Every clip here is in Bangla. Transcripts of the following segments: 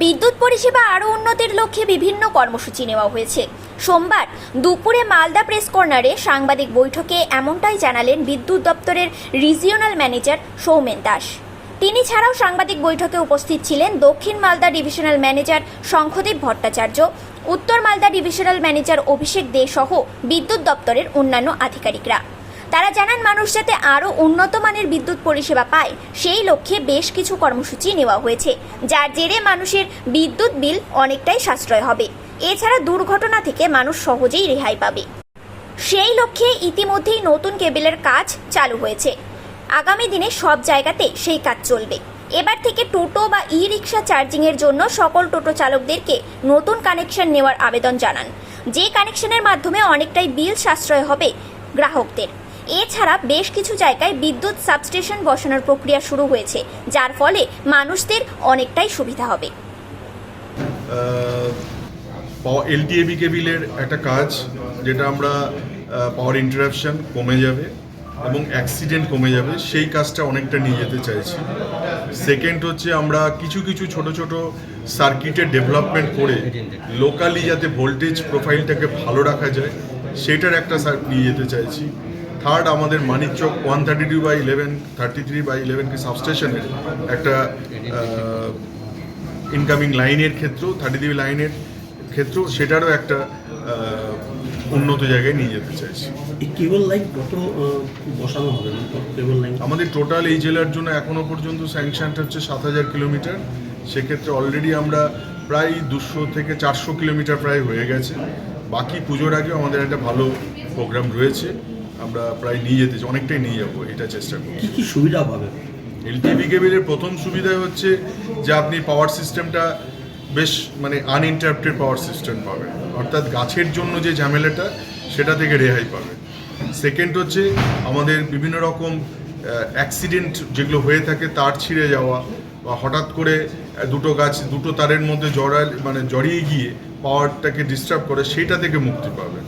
বিদ্যুৎ পরিষেবা আরও উন্নতির লক্ষ্যে বিভিন্ন কর্মসূচি নেওয়া হয়েছে। সোমবার দুপুরে মালদা প্রেস কর্নারে সাংবাদিক বৈঠকে এমনটাই জানালেন বিদ্যুৎ দপ্তরের রিজিওনাল ম্যানেজার সৌমেন দাস। তিনি ছাড়াও সাংবাদিক বৈঠকে উপস্থিত ছিলেন দক্ষিণ মালদা ডিভিশনাল ম্যানেজার শঙ্খদেব ভট্টাচার্য, উত্তর মালদা ডিভিশনাল ম্যানেজার অভিষেক দে সহ বিদ্যুৎ দপ্তরের অন্যান্য আধিকারিকরা। তারা জানান মানুষ যাতে আরও উন্নত মানের বিদ্যুৎ পরিষেবা পায়, সেই লক্ষ্যে বেশ কিছু কর্মসূচি নেওয়া হয়েছে, যার জেরে মানুষের বিদ্যুৎ বিল অনেকটাই সাশ্রয় হবে। এছাড়া দুর্ঘটনা থেকে মানুষ সহজেই রেহাই পাবে। সেই লক্ষ্যে ইতিমধ্যেই নতুন কেবেলের কাজ চালু হয়েছে। আগামী দিনে সব জায়গাতে সেই কাজ চলবে। এবার থেকে টোটো বা ই রিক্সা চার্জিংয়ের জন্য সকল টোটো চালকদেরকে নতুন কানেকশন নেওয়ার আবেদন জানান। যে কানেকশনের মাধ্যমে অনেকটাই বিল সাশ্রয় হবে গ্রাহকদের। এছাড়া বেশ কিছু জায়গায় বিদ্যুৎ সাবস্টেশন বসানোর প্রক্রিয়া শুরু হয়েছে, যার ফলে মানুষদের অনেকটাই সুবিধা হবে। এলটিএবি কেবিলের একটা কাজ, যেটা আমরা পাওয়ার ইন্টারাপশন কমে যাবে এবং অ্যাক্সিডেন্ট কমে যাবে, সেই কাজটা অনেকটা নিয়ে যেতে চাইছি। সেকেন্ড হচ্ছে আমরা কিছু কিছু ছোট ছোট সার্কিটের ডেভেলপমেন্ট করে লোকালি যাতে ভোল্টেজ প্রোফাইলটাকে ভালো রাখা যায়, সেটার একটা নিয়ে যেতে চাইছি। থার্ড আমাদের Manikchak one thirty two by eleven thirty three by eleven কি সাবস্টেশনের একটা ইনকামিং লাইনের ক্ষেত্রেও থার্টি থ্রি লাইনের ক্ষেত্রেও সেটারও একটা উন্নত জায়গায় নিয়ে যেতে চাইছি। কেবল লাইন কত বসানো হবে? কেবল লাইন আমাদের টোটাল এই জেলার জন্য এখনও পর্যন্ত স্যাংশনটা হচ্ছে সাত হাজার কিলোমিটার। সেক্ষেত্রে অলরেডি আমরা প্রায় দুশো থেকে চারশো কিলোমিটার প্রায় হয়ে গেছে। বাকি পুজোর আগে আমাদের একটা ভালো প্রোগ্রাম রয়েছে। আমরা প্রায় নিয়ে যেতে চাই, অনেকটাই নিয়ে যাব এটা চেষ্টা করব। কি কি সুবিধা পাবে? এলটিভি কেবিলের প্রথম সুবিধা হচ্ছে যে আপনি পাওয়ার সিস্টেমটা বেশ মানে আনইন্টারাপ্টেড পাওয়ার সিস্টেম পাবেন। অর্থাৎ গাছের জন্য যে ঝামেলাটা সেটা থেকে রেহাই পাবে সেকেন্ড হচ্ছে আমাদের বিভিন্ন রকম অ্যাক্সিডেন্ট যেগুলো হয়ে থাকে তার ছিঁড়ে যাওয়া বা হঠাৎ করে দুটো গাছ দুটো তারের মধ্যে জড়াল মানে জড়িয়ে গিয়ে পাওয়ারটাকে ডিস্টার্ব করে সেটা থেকে মুক্তি পাবেন।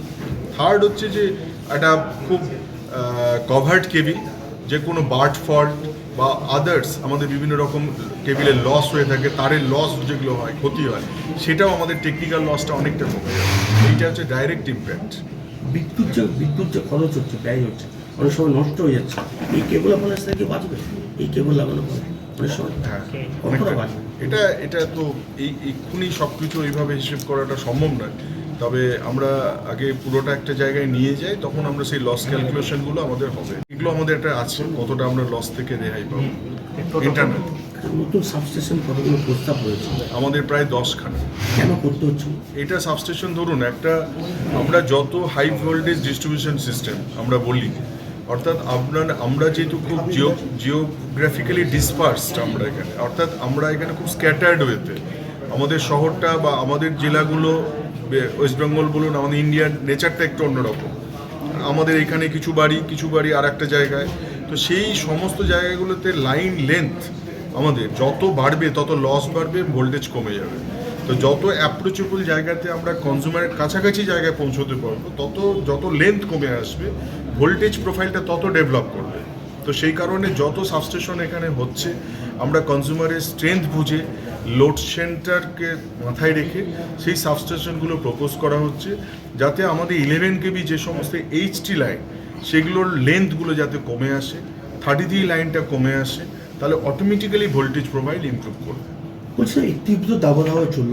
থার্ড হচ্ছে যে একটা খুব কভার্ড কেবিল যে কোনো বার্ড ফল্ট বা আদার্স আমাদের বিভিন্ন রকম কেবিলের লস হয়ে থাকে তারের লস যেগুলো হয় ক্ষতি হয় সেটাও আমাদের টেকনিক্যাল লসটা অনেকটা কমে যায়। এইটা হচ্ছে ডাইরেক্ট ইম্প্যাক্ট বিদ্যুৎ যে বিদ্যুৎ যে খরচ হচ্ছে ব্যয় হচ্ছে অনেক সময় নষ্ট হয়ে যাচ্ছে। এই কেবল আপনার থেকে বাঁচবে? এই কেবল লাগানো পরে অনেক সময়। হ্যাঁ। এটা এটা তো এই এক্ষুনি সব কিছু এইভাবে হিসেব করাটা সম্ভব নয়। তবে আমরা আগে পুরোটা একটা জায়গায় নিয়ে যাই তখন আমরা সেই লস ক্যালকুলেশনগুলো আমাদের হবে। এগুলো আমাদের একটা আছে কতটা আমরা লস থেকে রেহাই পাবো। ইন্টারনাল নতুন সাবস্টেশন কতগুলো প্রস্তাব রয়েছে। আমাদের প্রায় দশখানা। কেন করতে হচ্ছে? এটা সাবস্টেশন ধরুন একটা আমরা যত হাই ভোল্টেজ ডিস্ট্রিবিউশন সিস্টেম আমরা বলি অর্থাৎ আপনার আমরা যেহেতু খুব জিও জিওগ্রাফিক্যালি ডিসপার্সড আমরা এখানে। অর্থাৎ আমরা এখানে খুব স্ক্যাটার্ড ওয়েতে আমাদের শহরটা বা আমাদের জেলাগুলো ওয়েস্ট বেঙ্গল বলুন, আমাদের ইন্ডিয়ার নেচারটা একটু অন্যরকম। আমাদের এখানে কিছু বাড়ি কিছু বাড়ি আর একটা জায়গায়। তো সেই সমস্ত জায়গাগুলোতে লাইন লেন্থ আমাদের, যত বাড়বে, তত লস বাড়বে ভোল্টেজ কমে যাবে। তো যত অ্যাপ্রোচেবল জায়গাতে আমরা কনজিউমারের কাছাকাছি জায়গায় পৌঁছতে পারব, তত, যত লেন্থ কমে আসবে ভোল্টেজ প্রোফাইলটা তত ডেভেলপ করবে। তো সেই কারণে যত সাবস্টেশন এখানে হচ্ছে, আমরা কনজিউমারের স্ট্রেংথ বুঝে লোড সেন্টারকে মাথায় রেখে সেই সাবস্টেশনগুলো প্রপোজ করা হচ্ছে, যাতে আমাদের ইলেভেন কেবি যে সমস্ত এইচটি লাইন সেগুলোর লেন্থগুলো যাতে কমে আসে থার্টি থ্রি লাইনটা কমে আসে, তাহলে অটোমেটিক্যালি ভোল্টেজ প্রোফাইল ইমপ্রুভ করবে। বলছে, তীব্র দাবদাহ চলল।